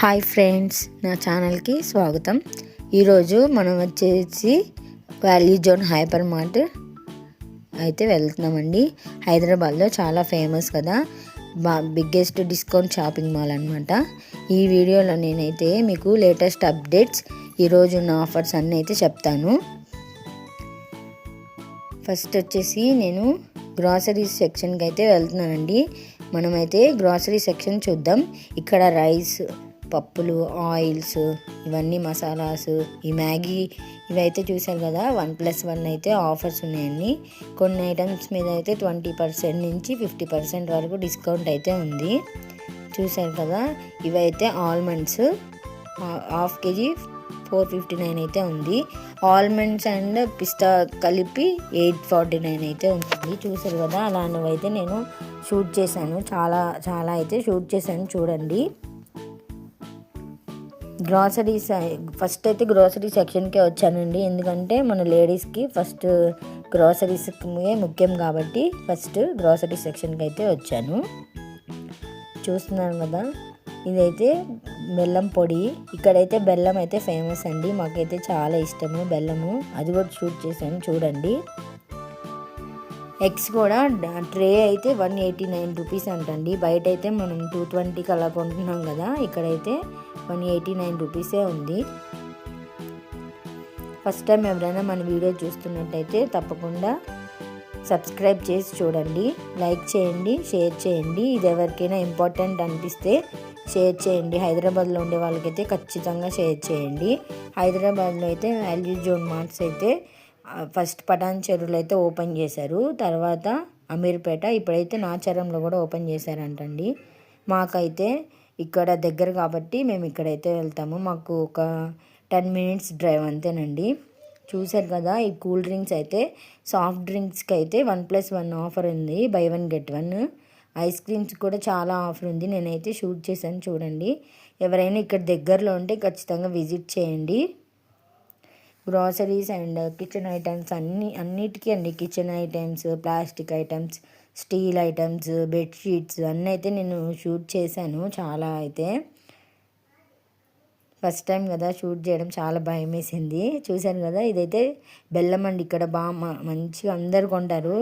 Hi friends నా ఛానల్కి స్వాగతం. ఈరోజు మనం వచ్చేసి వ్యాలీ జోన్ హైపర్ మార్ట్ అయితే వెళ్తున్నామండి. హైదరాబాద్లో చాలా ఫేమస్ కదా. బా బిగ్గెస్ట్ డిస్కౌంట్ షాపింగ్ మాల్ అనమాట ఈ వీడియోలో నేనైతే మీకు లేటెస్ట్ అప్డేట్స్ ఈరోజు ఉన్న ఆఫర్స్ అన్నీ అయితే చెప్తాను. ఫస్ట్ వచ్చేసి నేను గ్రాసరీ సెక్షన్కి అయితే వెళ్తున్నానండి. మనమైతే గ్రాసరీ సెక్షన్ చూద్దాం. ఇక్కడ రైస్ పప్పులు ఆయిల్స్ ఇవన్నీ మసాలాస్ ఈ మ్యాగీ ఇవైతే చూశారు కదా వన్ ప్లస్ వన్ అయితే ఆఫర్స్ ఉన్నాయండి కొన్ని ఐటమ్స్ మీద అయితే ట్వంటీ పర్సెంట్ నుంచి ఫిఫ్టీ పర్సెంట్ వరకు డిస్కౌంట్ అయితే ఉంది. చూశారు కదా ఇవైతే almonds half KG four fifty nine అయితే ఉంది. ఆల్మండ్స్ అండ్ పిస్తా కలిపి ఎయిట్ ఫార్టీ నైన్ అయితే ఉంది. చూసారు కదా అలాంటివి అయితే నేను షూట్ చేశాను. చాలా చాలా అయితే షూట్ చేశాను చూడండి. గ్రాసరీస్ ఫస్ట్ uh, అయితే గ్రాసరీ సెక్షన్కే వచ్చానండి. ఎందుకంటే మన లేడీస్కి ఫస్ట్ గ్రాసరీస్కే ముఖ్యం కాబట్టి ఫస్ట్ గ్రాసరీ సెక్షన్కి అయితే వచ్చాను. చూస్తున్నాను కదా ఇదైతే బెల్లం పొడి. ఇక్కడైతే బెల్లం అయితే ఫేమస్ అండి. మాకైతే చాలా ఇష్టము బెల్లము. అది కూడా షూట్ చేశాను చూడండి. ఎగ్స్ కూడా ట్రే అయితే వన్ ఎయిటీ నైన్ రూపీస్ అంటండి. బయట అయితే మనం టూ ట్వంటీకి అలా కొంటున్నాం కదా ఇక్కడైతే వన్ ఎయిటీ నైన్ రూపీసే ఉంది. ఫస్ట్ టైం ఎవరైనా మన వీడియో చూస్తున్నట్టయితే తప్పకుండా సబ్స్క్రైబ్ చేసి చూడండి. లైక్ చేయండి షేర్ చేయండి. ఇది ఎవరికైనా ఇంపార్టెంట్ అనిపిస్తే షేర్ చేయండి. హైదరాబాద్లో ఉండే వాళ్ళకైతే ఖచ్చితంగా షేర్ చేయండి. హైదరాబాద్లో అయితే వాల్యూ జోన్ మార్ట్స్ అయితే ఫస్ట్ పటాన్ చెరువులు అయితే ఓపెన్ చేశారు. తర్వాత అమీర్పేట ఇప్పుడైతే నాచారంలో కూడా ఓపెన్ చేశారంటండి. మాకైతే ఇక్కడ దగ్గర కాబట్టి మేము ఇక్కడైతే వెళ్తాము. మాకు ఒక టెన్ మినిట్స్ డ్రైవ్ అంతేనండి. చూశారు కదా ఈ కూల్ డ్రింక్స్ అయితే సాఫ్ట్ డ్రింక్స్కి అయితే వన్ ప్లస్ వన్ ఆఫర్ ఉంది. Buy one get one. Ice creams కూడా చాలా ఆఫర్ ఉంది. నేనైతే షూట్ చేశాను చూడండి. ఎవరైనా ఇక్కడ దగ్గరలో ఉంటే ఖచ్చితంగా విజిట్ చేయండి. గ్రాసరీస్ అండ్ కిచెన్ ఐటమ్స్ అన్ని అన్నిటికీ అండి. Kitchen items plastic items steel items bedsheets అన్నీ అయితే నేను షూట్ చేశాను చాలా అయితే. ఫస్ట్ టైం కదా షూట్ చేయడం చాలా భయం వేసింది. చూశాను కదా ఇదైతే బెల్లం అండి. ఇక్కడ బాగా మంచిగా అందరు కొంటారు.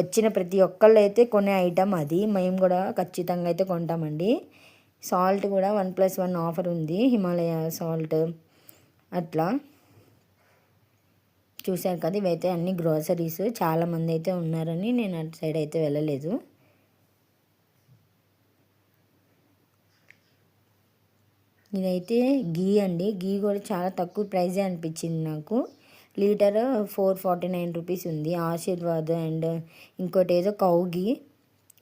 వచ్చిన ప్రతి ఒక్కళ్ళు అయితే కొనే ఐటమ్ అది. మేము కూడా ఖచ్చితంగా అయితే కొంటామండి. సాల్ట్ కూడా వన్ ప్లస్ వన్ ఆఫర్ ఉంది. హిమాలయ సాల్ట్ అట్లా. చూశారు కదా ఇవైతే అన్ని గ్రోసరీస్. చాలామంది అయితే ఉన్నారని నేను అటు సైడ్ అయితే వెళ్ళలేదు. ఇదైతే గీ అండి. గీ కూడా చాలా తక్కువ ప్రైజే అనిపించింది నాకు. Litre four forty nine rupees ఉంది. ఆశీర్వాద్ అండ్ ఇంకోటి ఏదో కౌగి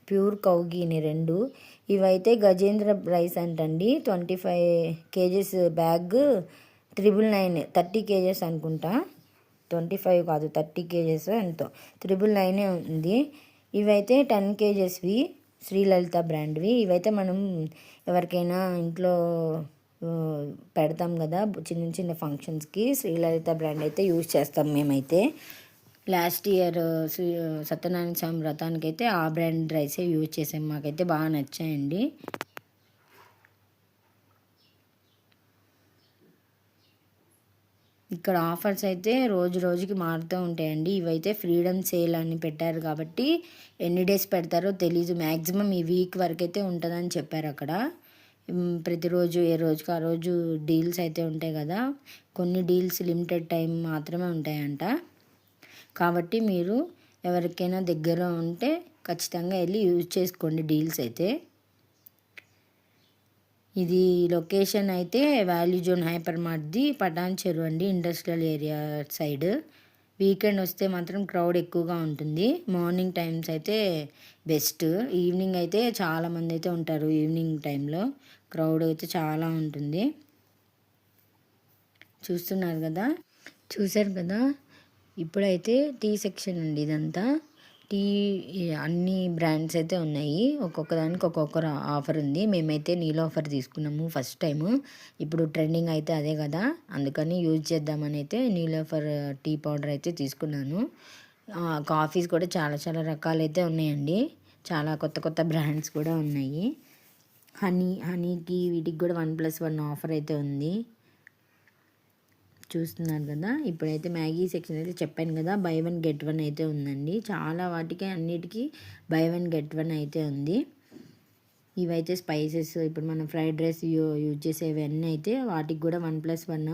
ప్యూర్ కౌగిని రెండు. ఇవైతే గజేంద్ర రైస్ అంటండి. Twenty five kgs bag. Triple nine thirty kgs అనుకుంటా. ట్వంటీ ఫైవ్ కాదు థర్టీ కేజెస్ ఎంతో. త్రిబుల్ నైనే ఉంది. ఇవైతే టెన్ కేజెస్వి శ్రీలలిత బ్రాండ్వి ఇవైతే మనం ఎవరికైనా ఇంట్లో పెడతాం కదా చిన్న చిన్న ఫంక్షన్స్కి శ్రీలలిత బ్రాండ్ అయితే యూజ్ చేస్తాం మేమైతే. లాస్ట్ ఇయర్ సత్యనారాయణ స్వామి వ్రతానికి అయితే ఆ బ్రాండ్ రైసే యూజ్ చేసాం. మాకైతే బాగా నచ్చాయండి. ఇక్కడ ఆఫర్స్ అయితే రోజు రోజుకి మారుతూ ఉంటాయండి. ఇవైతే ఫ్రీడమ్ సేల్ అని పెట్టారు కాబట్టి ఎన్ని డేస్ పెడతారో తెలీదు. మ్యాక్సిమం ఈ వీక్ వరకు అయితే ఉంటుందని చెప్పారు అక్కడ. ప్రతిరోజు ఏ రోజుకి ఆ రోజు డీల్స్ అయితే ఉంటాయి కదా. కొన్ని డీల్స్ లిమిటెడ్ టైం మాత్రమే ఉంటాయంట. కాబట్టి మీరు ఎవరికైనా దగ్గర ఉంటే ఖచ్చితంగా వెళ్ళి యూజ్ చేసుకోండి డీల్స్ అయితే. ఇది లొకేషన్ అయితే వాల్యూ జోన్ హైపర్ మార్ట్ది పటాన్ చెరువు అండి ఇండస్ట్రియల్ ఏరియా సైడ్. వీకెండ్ వస్తే మాత్రం క్రౌడ్ ఎక్కువగా ఉంటుంది. మార్నింగ్ టైమ్స్ అయితే బెస్ట్. ఈవినింగ్ అయితే చాలామంది అయితే ఉంటారు ఈవినింగ్ టైంలో క్రౌడ్ అయితే చాలా ఉంటుంది. చూస్తున్నారు కదా? చూశారు కదా? ఇప్పుడైతే టీ సెక్షన్ అండి ఇదంతా. టీ అన్ని బ్రాండ్స్ అయితే ఉన్నాయి. ఒక్కొక్క దానికి ఒక్కొక్క ఆఫర్ ఉంది. మేమైతే నీలో ఆఫర్ తీసుకున్నాము ఫస్ట్ టైం ఇప్పుడు ట్రెండింగ్ అయితే అదే కదా. అందుకని యూజ్ చేద్దామని అయితే నీలోఫర్ టీ పౌడర్ అయితే తీసుకున్నాను. కాఫీస్ కూడా చాలా చాలా రకాలైతే ఉన్నాయండి. చాలా కొత్త కొత్త బ్రాండ్స్ కూడా ఉన్నాయి. హనీ హనీకి వీటికి కూడా వన్ ప్లస్ వన్ ఆఫర్ అయితే ఉంది. చూస్తున్నారు కదా. ఇప్పుడైతే మ్యాగీ సెక్షన్ అయితే చెప్పాను కదా. బై వన్ గెట్ వన్ అయితే ఉందండి. చాలా వాటికి అన్నిటికీ బై వన్ గెట్ వన్ అయితే ఉంది. ఇవైతే స్పైసెస్ ఇప్పుడు మనం ఫ్రైడ్ రైస్ యూ యూజ్ చేసేవన్నీ అయితే వాటికి కూడా వన్ ప్లస్ వన్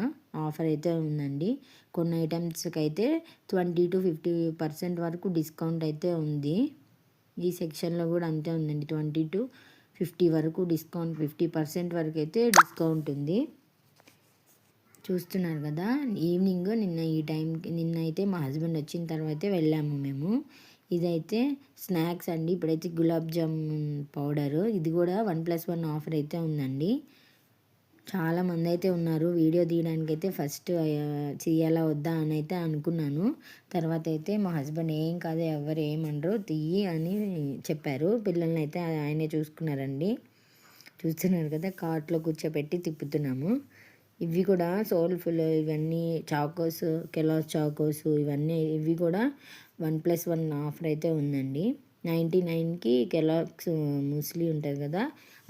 ఆఫర్ అయితే ఉందండి. కొన్ని ఐటమ్స్కి అయితే ట్వంటీ టు ఫిఫ్టీ పర్సెంట్ వరకు డిస్కౌంట్ అయితే ఉంది. ఈ సెక్షన్లో కూడా అంతే ఉందండి. ట్వంటీ టు ఫిఫ్టీ వరకు డిస్కౌంట్ ఫిఫ్టీ పర్సెంట్ వరకు అయితే డిస్కౌంట్ ఉంది. చూస్తున్నారు కదా. ఈవినింగ్ నిన్న ఈ టైంకి నిన్న అయితే మా హస్బెండ్ వచ్చిన తర్వాతే వెళ్ళాము మేము. ఇదైతే స్నాక్స్ అండి. ఇప్పుడైతే గులాబ్ జామున్ పౌడరు ఇది కూడా వన్ ప్లస్ వన్ ఆఫర్ అయితే ఉందండి. చాలా మంది అయితే ఉన్నారు. వీడియో తీయడానికి అయితే ఫస్ట్ చేయాలా వద్దా అని అయితే అనుకున్నాను. తర్వాత అయితే మా హస్బెండ్ ఏం కాదు ఎవరు ఏమనరు తీయి అని చెప్పారు. పిల్లల్ని అయితే ఆయనే చూసుకున్నారండి. చూస్తున్నారు కదా కార్ట్లో కూర్చోబెట్టి తిప్పుతున్నాము. ఇవి కూడా సోల్ఫుల్ ఇవన్నీ చాకోస్ కెలాస్ చాకోస్ ఇవన్నీ ఇవి కూడా వన్ ప్లస్ వన్ ఆఫర్ అయితే ఉందండి. నైంటీ నైన్కి కెలాక్స్ ముస్లీ ఉంటుంది కదా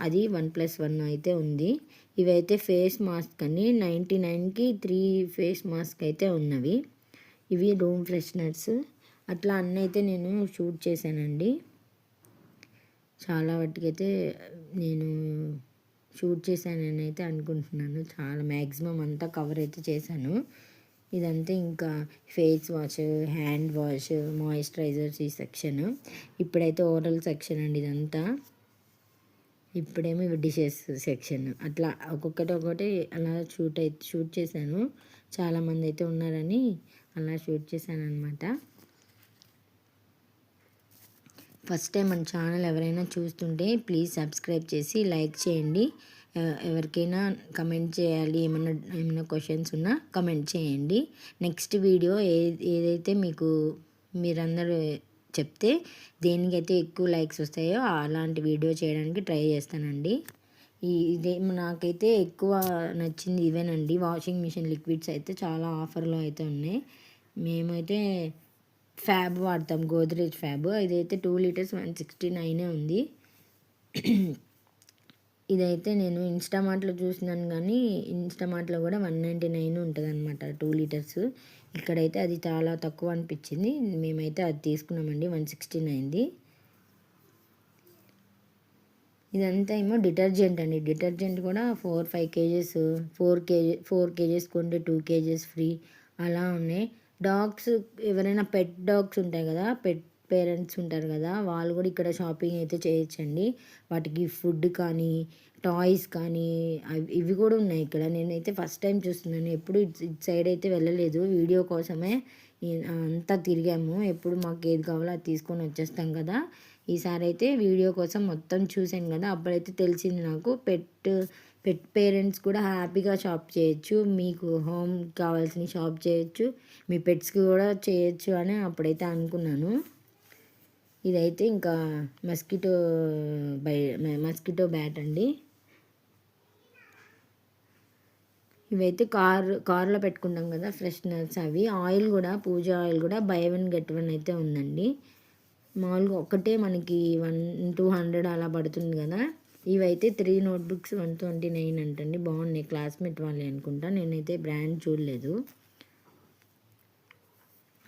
అది వన్ ప్లస్ వన్ అయితే ఉంది. ఇవైతే ఫేస్ మాస్క్ అని నైంటీ నైన్కి త్రీ ఫేస్ మాస్క్ అయితే ఉన్నవి. ఇవి రూమ్ ఫ్రెషనర్స్. అట్లా అన్నీ అయితే నేను షూట్ చేశానండి. చాలా వాటికైతే నేను షూట్ చేశానని అయితే అనుకుంటున్నాను. చాలా మ్యాక్సిమం అంతా కవర్ అయితే చేశాను. ఇదంతా ఇంకా face wash hand wash moisturisers ఈ సెక్షన్. ఇప్పుడైతే ఓరల్ సెక్షన్ అండి ఇదంతా. ఇప్పుడేమో డిషెస్ సెక్షన్. అట్లా ఒక్కొక్కటి ఒక్కొక్కటి అలా షూట్ అయితే షూట్ చేశాను. చాలామంది అయితే ఉన్నారని అలా షూట్ చేశాను అనమాట ఫస్ట్ టైం మన ఛానల్ ఎవరైనా చూస్తుంటే ప్లీజ్ సబ్స్క్రైబ్ చేసి లైక్ చేయండి. ఎవరికైనా కమెంట్ చేయాలి ఏమైనా ఏమైనా క్వశ్చన్స్ ఉన్నా కమెంట్ చేయండి. నెక్స్ట్ వీడియో ఏ ఏదైతే మీకు మీరందరూ చెప్తే దేనికైతే ఎక్కువ లైక్స్ వస్తాయో అలాంటి వీడియో చేయడానికి ట్రై చేస్తానండి. ఇదే నాకైతే ఎక్కువ నచ్చింది ఇవేనండి. వాషింగ్ మిషన్ లిక్విడ్స్ అయితే చాలా ఆఫర్లో అయితే ఉన్నాయి. మేమైతే ఫ్యాబ్ వాడతాం గోద్రేజ్ ఫ్యాబ్. ఇదైతే టూ లీటర్స్ వన్ సిక్స్టీ నైనే ఉంది. ఇదైతే నేను ఇన్స్టామార్ట్లో చూసినాను కానీ ఇన్స్టామార్ట్లో కూడా వన్ నైంటీ నైన్ ఉంటుంది అనమాట టూ లీటర్స్. ఇక్కడైతే అది చాలా తక్కువ అనిపించింది. మేమైతే అది తీసుకున్నామండి వన్ సిక్స్టీ నైన్ది. ఇదంతా ఏమో డిటర్జెంట్ అండి. డిటర్జెంట్ కూడా four five kgs four kg four kgs కొంటే టూ కేజెస్ ఫ్రీ. అలా ఉన్నాయి. డాగ్స్ ఎవరైనా పెట్ డాగ్స్ ఉంటాయి కదా పెట్ పేరెంట్స్ ఉంటారు కదా వాళ్ళు కూడా ఇక్కడ షాపింగ్ అయితే చేయొచ్చండి. వాటికి ఫుడ్ కానీ టాయ్స్ కానీ ఇవి కూడా ఉన్నాయి ఇక్కడ. నేనైతే ఫస్ట్ టైం చూస్తున్నాను. ఎప్పుడు ఇటు సైడ్ అయితే వెళ్ళలేదు. వీడియో కోసమే అంతా తిరిగాము. ఎప్పుడు మాకు ఏది కావాలో అది తీసుకొని వచ్చేస్తాం కదా. ఈసారి అయితే వీడియో కోసం మొత్తం చూశాను కదా. అప్పుడైతే తెలిసింది నాకు పెట్ పెట్ పేరెంట్స్ కూడా హ్యాపీగా షాప్ చేయొచ్చు మీకు హోమ్ కావాల్సిన షాప్ చేయొచ్చు మీ పెట్స్కి కూడా చేయొచ్చు అని అప్పుడైతే అనుకున్నాను. ఇదైతే ఇంకా మస్కిటో బై మస్కిటో బ్యాట్ అండి. ఇవైతే కార్ కార్లో పెట్టుకుంటాం కదా ఫ్రెషనర్స్ అవి. ఆయిల్ కూడా పూజ ఆయిల్ కూడా బై వన్ గెట్ వన్ అయితే ఉందండి. మామూలుగా ఒకటే మనకి వన్ టూ హండ్రెడ్ అలా పడుతుంది కదా. ఇవైతే three notebooks one twenty nine అంటండి. బాగున్నాయి. క్లాస్మేట్ వాళ్ళే అనుకుంటా. నేనైతే బ్రాండ్ చూడలేదు.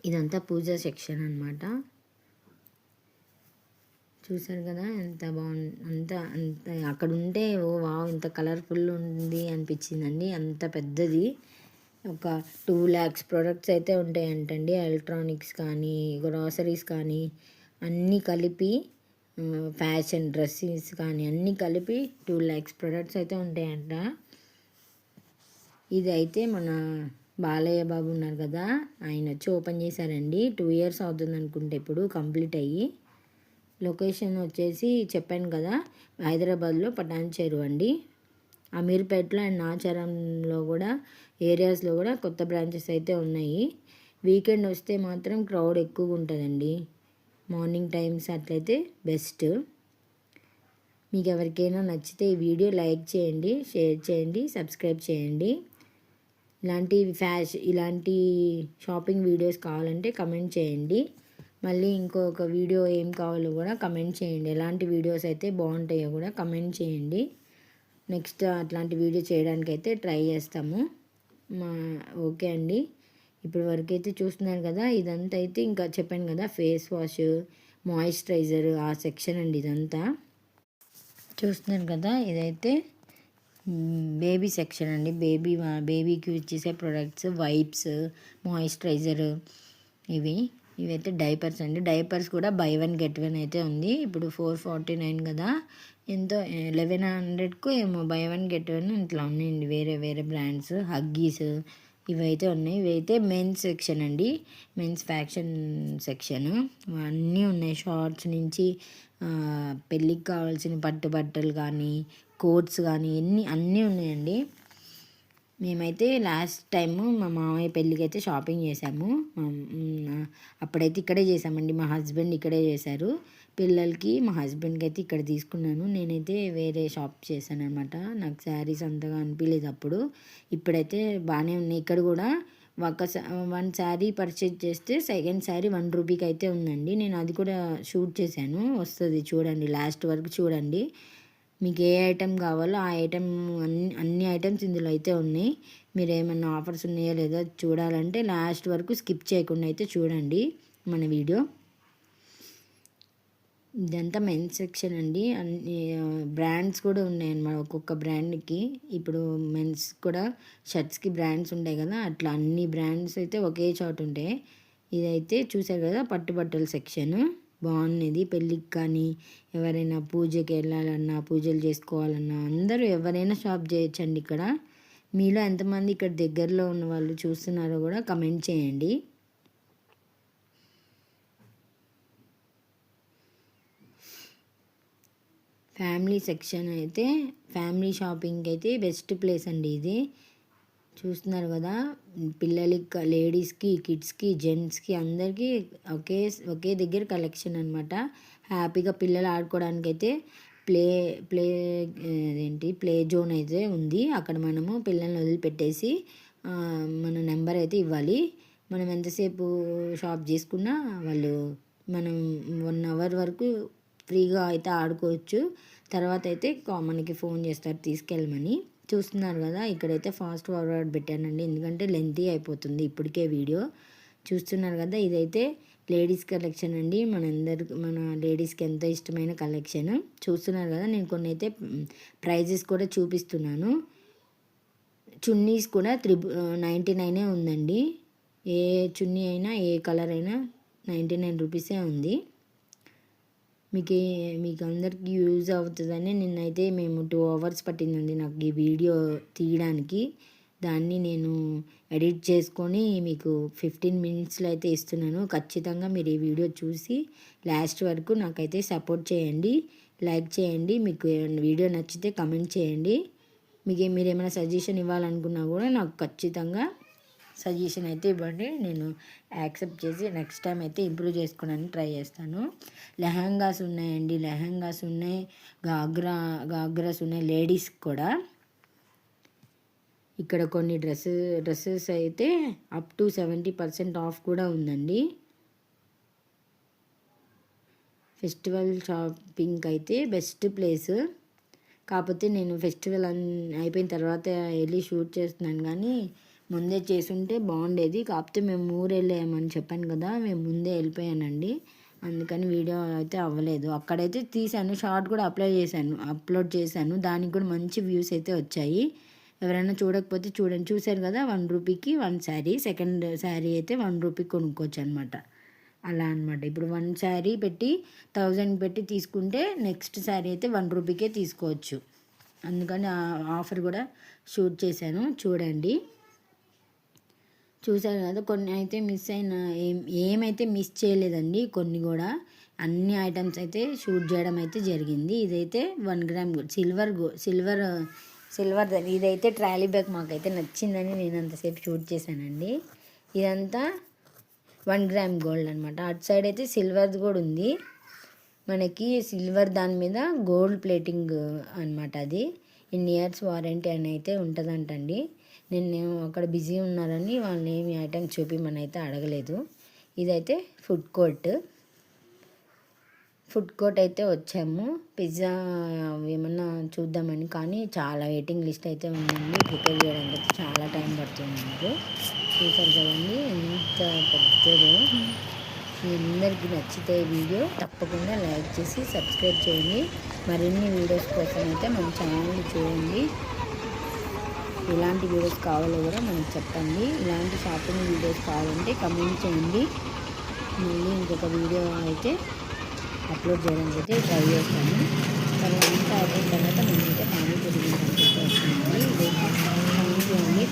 ఇదంతా పూజా సెక్షన్ అనమాట చూసారు కదా? ఎంత బాగుంది. అంత అంత అక్కడ ఉంటే ఓ వావ్ ఇంత కలర్ఫుల్ ఉంది అనిపించిందండి. అంత పెద్దది. ఒక టూ ల్యాక్స్ ప్రొడక్ట్స్ అయితే ఉంటాయంటండి. ఎలక్ట్రానిక్స్ కానీ గ్రాసరీస్ కానీ అన్నీ కలిపి ఫ్యాషన్ డ్రెస్సెస్ కానీ అన్నీ కలిపి టూ ల్యాక్స్ ప్రొడక్ట్స్ అయితే ఉంటాయంట. ఇది అయితే మన బాలయ్య బాబు ఉన్నారు కదా ఆయన వచ్చి ఓపెన్ చేశారండి. టూ ఇయర్స్ అవుతుంది అనుకుంటే ఇప్పుడు కంప్లీట్ అయ్యి. లొకేషన్ వచ్చేసి చెప్పాను కదా హైదరాబాద్లో పటాన్ చెరువు అండి. అమీర్పేటలో అండ్ నాచారంలో కూడా ఏరియాస్లో కూడా కొత్త బ్రాంచెస్ అయితే ఉన్నాయి. వీకెండ్ వస్తే మాత్రం క్రౌడ్ ఎక్కువగా ఉంటుందండి. మార్నింగ్ టైమ్స్ అట్లయితే బెస్ట్. మీకు ఎవరికైనా నచ్చితే ఈ వీడియో లైక్ చేయండి షేర్ చేయండి సబ్స్క్రైబ్ చేయండి. ఇలాంటి ఫ్యాష్ ఇలాంటి షాపింగ్ వీడియోస్ కావాలంటే కమెంట్ చేయండి. మళ్ళీ ఇంకొక వీడియో ఏం కావాలో కూడా కమెంట్ చేయండి. ఎలాంటి వీడియోస్ అయితే బాగుంటాయో కూడా కమెంట్ చేయండి. నెక్స్ట్ అట్లాంటి వీడియో చేయడానికి అయితే ట్రై చేస్తాము. మా ఓకే అండి. ఇప్పటి వరకు అయితే చూస్తున్నారు కదా ఇదంతా అయితే ఇంకా చెప్పాను కదా ఫేస్ వాష్ మాయిశ్చరైజర్ ఆ సెక్షన్ అండి ఇదంతా. చూస్తున్నారు కదా ఇదైతే బేబీ సెక్షన్ అండి. బేబీ బేబీకి యూజ్ చేసే ప్రొడక్ట్స్ వైప్స్ మాయిశ్చరైజర్ ఇవి. ఇవైతే డైపర్స్ అండి. డైపర్స్ కూడా బై వన్ గెట్ వన్ అయితే ఉంది. ఇప్పుడు ఫోర్ ఫార్టీ నైన్ కదా. ఎంతో లెవెన్ హండ్రెడ్కు ఏమో బై వన్ గెట్ వన్ ఇట్లా ఉన్నాయండి. వేరే వేరే బ్రాండ్స్ హగ్గీస్ ఇవైతే ఉన్నాయి. ఇవైతే మెన్స్ సెక్షన్ అండి. మెన్స్ ఫ్యాక్షన్ సెక్షన్ అన్నీ ఉన్నాయి. షార్ట్స్ నుంచి పెళ్ళికి కావాల్సిన పట్టు బట్టలు కానీ కోట్స్ కానీ ఎన్ని అన్నీ ఉన్నాయండి. మేమైతే లాస్ట్ టైం మా మామయ్య పెళ్ళికి అయితే షాపింగ్ చేసాము అప్పుడైతే ఇక్కడే చేసామండి మా హస్బెండ్ ఇక్కడే చేశారు. పిల్లలకి మా హస్బెండ్కి అయితే ఇక్కడ తీసుకున్నాను. నేనైతే వేరే షాప్ చేశాను అనమాట నాకు శారీస్ అంతగా అనిపించలేదు అప్పుడు. ఇప్పుడైతే బాగానే ఉన్నాయి. ఇక్కడ కూడా ఒక వన్ శారీ పర్చేజ్ చేస్తే సెకండ్ శారీ వన్ రూపీకి అయితే ఉందండి. నేను అది కూడా షూట్ చేశాను. వస్తుంది చూడండి లాస్ట్ వరకు చూడండి. మీకు ఏ ఐటెం కావాలో ఆ ఐటెం అన్ని అన్ని ఐటమ్స్ ఇందులో అయితే ఉన్నాయి. మీరు ఏమన్నా ఆఫర్స్ ఉన్నాయో లేదో చూడాలంటే లాస్ట్ వరకు స్కిప్ చేయకుండా అయితే చూడండి మన వీడియో. ఇదంతా మెన్స్ సెక్షన్ అండి. అన్ని బ్రాండ్స్ కూడా ఉన్నాయన్నమాట ఒక్కొక్క బ్రాండ్కి. ఇప్పుడు మెన్స్ కూడా షర్ట్స్కి బ్రాండ్స్ ఉంటాయి కదా అట్లా అన్ని బ్రాండ్స్ అయితే ఒకే చోట ఉంటాయి. ఇదైతే చూసారు కదా పట్టుబట్టల సెక్షన్. బాగున్నది. పెళ్ళికి కానీ ఎవరైనా పూజకి వెళ్ళాలన్నా పూజలు చేసుకోవాలన్నా అందరూ ఎవరైనా షాప్ చేయొచ్చండి ఇక్కడ. మీలో ఎంతమంది ఇక్కడ దగ్గరలో ఉన్న వాళ్ళు చూస్తున్నారో కూడా కమెంట్ చేయండి. ఫ్యామిలీ సెక్షన్ అయితే ఫ్యామిలీ షాపింగ్కి అయితే బెస్ట్ ప్లేస్ అండి ఇది. చూస్తున్నారు కదా పిల్లలకి లేడీస్కి కిడ్స్కి జెంట్స్కి అందరికీ ఒకే ఒకే దగ్గర కలెక్షన్ అనమాట హ్యాపీగా పిల్లలు ఆడుకోవడానికి అయితే ప్లే ప్లే ఏంటి ప్లే జోన్ అయితే ఉంది. అక్కడ మనము పిల్లల్ని వదిలిపెట్టేసి మన నెంబర్ అయితే ఇవ్వాలి. మనం ఎంతసేపు షాప్ చేసుకున్నా వాళ్ళు మనం వన్ అవర్ వరకు ఫ్రీగా అయితే ఆడుకోవచ్చు. తర్వాత అయితే మనకి ఫోన్ చేస్తారు తీసుకెళ్ళమని. చూస్తున్నారు కదా ఇక్కడైతే ఫాస్ట్ ఫార్వర్డ్ పెట్టానండి. ఎందుకంటే లెంతీ అయిపోతుంది ఇప్పటికే వీడియో. చూస్తున్నారు కదా ఇదైతే లేడీస్ కలెక్షన్ అండి. మనందరి మన లేడీస్కి ఎంతో ఇష్టమైన కలెక్షన్. చూస్తున్నారు కదా నేను కొన్ని అయితే ప్రైజెస్ కూడా చూపిస్తున్నాను. చున్నీస్ కూడా త్రిబు నైంటీ నైనే ఉందండి. ఏ చున్నీ అయినా ఏ కలర్ అయినా నైంటీ నైన్ రూపీసే ఉంది. మీకు మీకు అందరికీ యూజ్ అవుతుందని నిన్నైతే మేము టూ అవర్స్ పట్టిందండి నాకు ఈ వీడియో తీయడానికి. దాన్ని నేను ఎడిట్ చేసుకొని మీకు ఫిఫ్టీన్ మినిట్స్లో అయితే ఇస్తున్నాను. ఖచ్చితంగా మీరు ఈ వీడియో చూసి లాస్ట్ వరకు నాకైతే సపోర్ట్ చేయండి. లైక్ చేయండి. మీకు వీడియో నచ్చితే కమెంట్ చేయండి. మీకు మీరు ఏమైనా సజెషన్ ఇవ్వాలనుకున్నా కూడా నాకు ఖచ్చితంగా సజెషన్ అయితే ఇవ్వండి. నేను యాక్సెప్ట్ చేసి నెక్స్ట్ టైం అయితే ఇంప్రూవ్ చేసుకోవడానికి ట్రై చేస్తాను. లెహంగాస్ ఉన్నాయండి. లెహంగాస్ ఉన్నాయి. గాగ్రా గాగ్రాస్ ఉన్నాయి. లేడీస్ కూడా. ఇక్కడ కొన్ని డ్రెస్సెస్ డ్రెస్సెస్ అయితే up to seventy percent off కూడా ఉందండి. ఫెస్టివల్ షాపింగ్ అయితే బెస్ట్ ప్లేస్. కాకపోతే నేను ఫెస్టివల్ అయిపోయిన తర్వాత వెళ్ళి షూట్ చేస్తున్నాను కానీ ముందే చేసుంటే బాగుండేది. కాకపోతే మేము ఊరు వెళ్ళామని చెప్పాను కదా మేము ముందే వెళ్ళిపోయానండి. అందుకని వీడియో అయితే అవ్వలేదు. అక్కడైతే తీశాను షార్ట్ కూడా అప్లై చేశాను అప్లోడ్ చేశాను. దానికి కూడా మంచి వ్యూస్ అయితే వచ్చాయి. ఎవరైనా చూడకపోతే చూడండి. చూశారు కదా వన్ రూపీకి వన్ శారీ. సెకండ్ శారీ అయితే వన్ రూపీకి కొనుక్కోవచ్చు అనమాట అలా అనమాట ఇప్పుడు వన్ శారీ పెట్టి థౌజండ్ పెట్టి తీసుకుంటే నెక్స్ట్ శారీ అయితే వన్ రూపీకే తీసుకోవచ్చు. అందుకని ఆఫర్ కూడా షూట్ చేశాను. చూడండి. చూసారు కదా కొన్ని అయితే మిస్ అయిన ఏం ఏమైతే మిస్ చేయలేదండి కొన్ని కూడా. అన్ని ఐటమ్స్ అయితే షూట్ చేయడం అయితే జరిగింది. ఇదైతే one gram silver go silver silver ఇదైతే ట్రాలీ బ్యాగ్ మాకైతే నచ్చిందని నేను అంతసేపు షూట్ చేశానండి. ఇదంతా వన్ గ్రామ్ గోల్డ్ అనమాట అటు సైడ్ అయితే సిల్వర్ది కూడా ఉంది. మనకి సిల్వర్ దాని మీద గోల్డ్ ప్లేటింగ్ అనమాట అది. ఇన్ ఇయర్స్ వారంటీ అని అయితే ఉంటుందంటండి. నేను అక్కడ బిజీ ఉన్నారని వాళ్ళని ఏమి ఐటమ్ చూపిమని అయితే అడగలేదు. ఇదైతే ఫుడ్ కోర్ట్. ఫుడ్ కోర్ట్ అయితే వచ్చాము. పిజ్జా ఏమన్నా చూద్దామని కానీ చాలా వెయిటింగ్ లిస్ట్ అయితే ఉందండి. ప్రిపేర్ చేయడానికి అయితే చాలా టైం పడుతుంది నాకు. చూసారు కదండి ఎంత పెద్దదో. మీ అందరికీ నచ్చితే వీడియో తప్పకుండా లైక్ చేసి సబ్స్క్రైబ్ చేయండి. మరిన్ని వీడియోస్ కోసం అయితే మన ఛానల్ని చూడండి. ఎలాంటి వీడియోస్ కావాలో కూడా మనకు చెప్పండి. ఇలాంటి షాపింగ్ వీడియోస్ కావాలంటే కమెంట్ చేయండి. మళ్ళీ ఇంకొక వీడియో అయితే అప్లోడ్ చేయడానికి అయితే ట్రై చేస్తాను. తర్వాత అయిపోయిన తర్వాత మేమైతే ఫ్యామిలీ పూరి తినడానికి అయితే థ్యాంక్ యూ అండి.